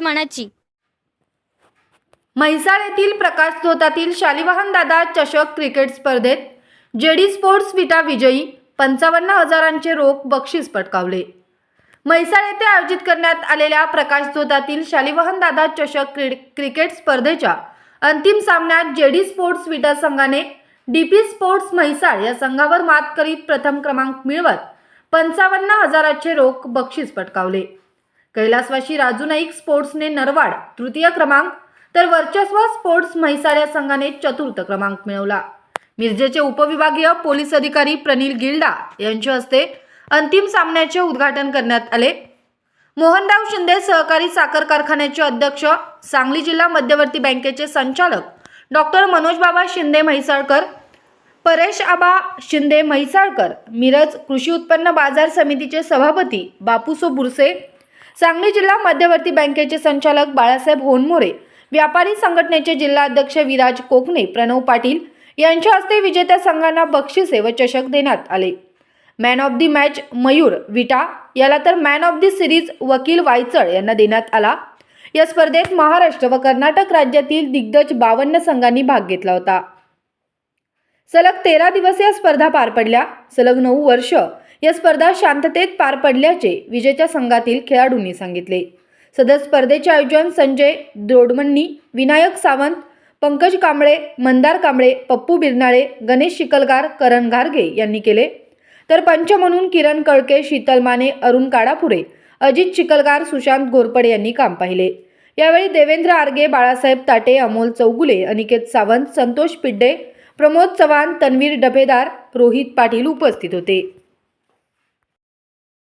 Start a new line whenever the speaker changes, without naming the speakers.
मानाची
म्हैसाळ येथील प्रकाश धोतातील शालिवाहन दादा चषक क्रिकेट स्पर्धेत जेडी स्पोर्ट्स विटा विजयी पंचावन्न हजारांचे रोख बक्षीस पटकावले. म्हैसाळ येथे आयोजित करण्यात आलेल्या प्रकाश धोतातील शालिवाहन दादा चषक क्रिकेट स्पर्धेच्या अंतिम सामन्यात जेडी स्पोर्ट्स विटा संघाने डीपी स्पोर्ट्स म्हैसाळ या संघावर मात करीत प्रथम क्रमांक मिळवत पंचावन्न हजाराचे रोख बक्षीस पटकावले. कैलासवाशी राजू नाईक स्पोर्ट्सने नरवाड तृतीय क्रमांक तर वर्चस्व स्पोर्ट्स म्हैसाळ या संघाने चतुर्थ क्रमांक मिळवला. मिरजेचे उपविभागीय पोलीस अधिकारी प्रनिल गिल्डा यांच्या हस्ते अंतिम सामन्याचे उद्घाटन करण्यात आले. मोहनराव शिंदे सहकारी साखर कारखान्याचे अध्यक्ष सांगली जिल्हा मध्यवर्ती बँकेचे संचालक डॉक्टर मनोजबाबा शिंदे म्हैसाळकर परेश आबा शिंदे म्हैसाळकर मिरज कृषी उत्पन्न बाजार समितीचे सभापती बापूसो बुरसे सांगली जिल्हा मध्यवर्ती बँकेचे संचालक बाळासाहेब होनमोरे व्यापारी संघटनेचे जिल्हाध्यक्ष विराज कोकणे प्रणव पाटील यांच्या हस्ते विजेत्या संघांना बक्षिसे व चषक देण्यात आले. Man of the match Mayur Vita याला तर मॅन ऑफ दी सिरीज वकील वायचळ यांना देण्यात आला. या स्पर्धेत महाराष्ट्र व कर्नाटक राज्यातील दिग्गज बावन्न संघांनी भाग घेतला होता. सलग तेरा दिवस या स्पर्धा पार पडल्या. सलग नऊ वर्ष या स्पर्धा शांततेत पार पडल्याचे विजेत्या संघातील खेळाडूंनी सांगितले. सदर स्पर्धेचे आयोजन संजय दोडमणी विनायक सावंत पंकज कांबळे मंदार कांबळे पप्पू बिरनाळे गणेश शिकलगार करण घारगे यांनी केले. तर पंच म्हणून किरण कळके शीतल माने अरुण काडापुरे अजित चिकलगार सुशांत घोरपडे यांनी काम पाहिले. यावेळी देवेंद्र आर्गे बाळासाहेब ताटे अमोल चौगुले अनिकेत सावंत संतोष पिड्डे प्रमोद चव्हाण तन्वीर डबेदार रोहित पाटील उपस्थित होते.